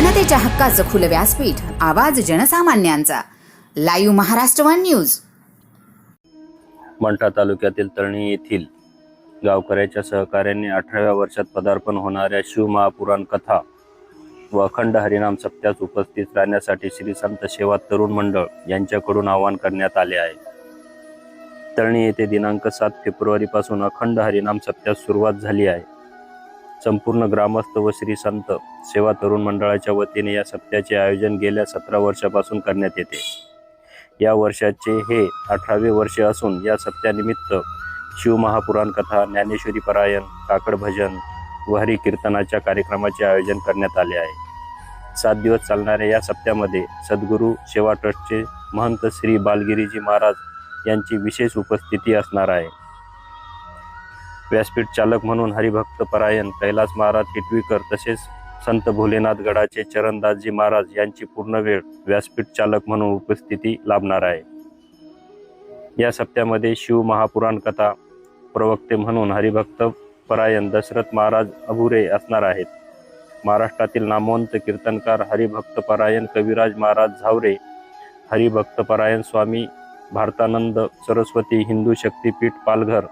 जनतेच्या हक्काचं खुलं व्यासपीठ आवाज जनसामान्यांचा. Live Maharashtra one news. Mantha तालुक्यातील तळणी येथील गावकऱ्याच्या सहकार्याने अठराव्या वर्षात पदार्पण होणाऱ्या शिवमहापुराण कथा व अखंड हरिनाम सप्त्यास उपस्थित राहण्यासाठी श्री संत सेवा तरुण मंडळ यांच्याकडून आवाहन करण्यात आले आहे. तळणी येथे दिनांक सात फेब्रुवारीपासून अखंड हरिनाम सप्त्यास सुरुवात झाली आहे. संपूर्ण ग्रामस्थ व श्री संत सेवा तरुण मंडळाच्या वतीने या सप्त्याचे आयोजन गेल्या सतरा वर्षापासून करण्यात येते. या वर्षाचे हे अठरावे वर्ष असून या सप्त्यानिमित्त शिवमहापुराण कथा ज्ञानेश्वरी परायण काकड भजन व हरी कीर्तनाच्या कार्यक्रमाचे आयोजन करण्यात आले आहे. सात दिवस चालणाऱ्या या सप्त्यामध्ये सद्गुरू सेवा ट्रस्टचे महंत श्री बालगिरीजी महाराज यांची विशेष उपस्थिती असणार आहे. व्यासपीठ चालक म्हणून हरिभक्त परायण कैलास महाराज टिटवीकर तसेच संत भोलेनाथ गडाचे चरणदासजी महाराज यांची पूर्ण वेळ व्यासपीठ चालक म्हणून उपस्थिती लाभणार आहे. या सप्त्यामध्ये शिव महापुराण कथा प्रवक्ते म्हणून हरिभक्त परायण दशरथ महाराज अभुरे असणार आहेत. महाराष्ट्रातील नामवंत कीर्तनकार हरिभक्त परायण कविराज महाराज झावरे हरिभक्त परायण स्वामी भारतानंद सरस्वती हिंदू शक्तीपीठ पालघर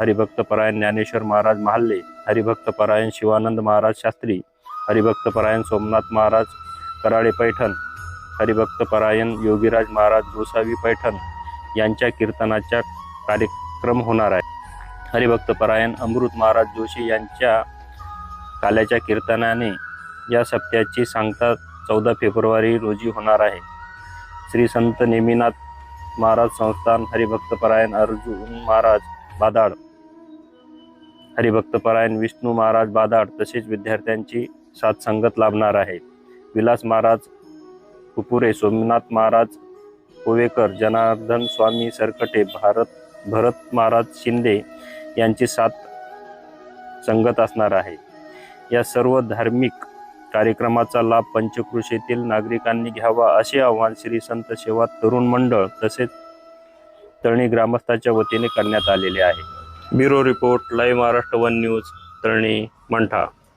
हरिभक्त परायण ज्ञानेश्वर महाराज महाल्ले हरिभक्त परायण शिवानंद महाराज शास्त्री हरिभक्त परायण सोमनाथ महाराज कराळे पैठण हरिभक्त परायण योगीराज महाराज गोसावी पैठण यांच्या कीर्तनाचा कार्यक्रम होणार आहे. हरिभक्त परायण अमृत महाराज जोशी यांच्या काल्याच्या कीर्तनाने या सप्त्याची सांगता चौदा फेब्रुवारी रोजी होणार आहे. श्री संत नेमिनाथ महाराज संस्थान हरिभक्त परायण अर्जुन महाराज बादाड हरिभक्तपरायण विष्णू महाराज बादाड तसेच विद्यार्थ्यांची साथ संगत लाभणार आहे विलास महाराज कुपुरे सोमनाथ महाराज कोवेकर जनार्दन स्वामी सरकटे भारत भरत महाराज शिंदे यांची साथ संगत असणार आहे या सर्व धार्मिक कार्यक्रमाचा लाभ पंचकृषीतील नागरिकांनी घ्यावा असे आवाहन श्री संत सेवा तरुण मंडळ तसेच तळणी ग्रामस्थाच्या वतीने करण्यात आलेले आहे. Bureau report live Maharashtra one news Talani Mantha.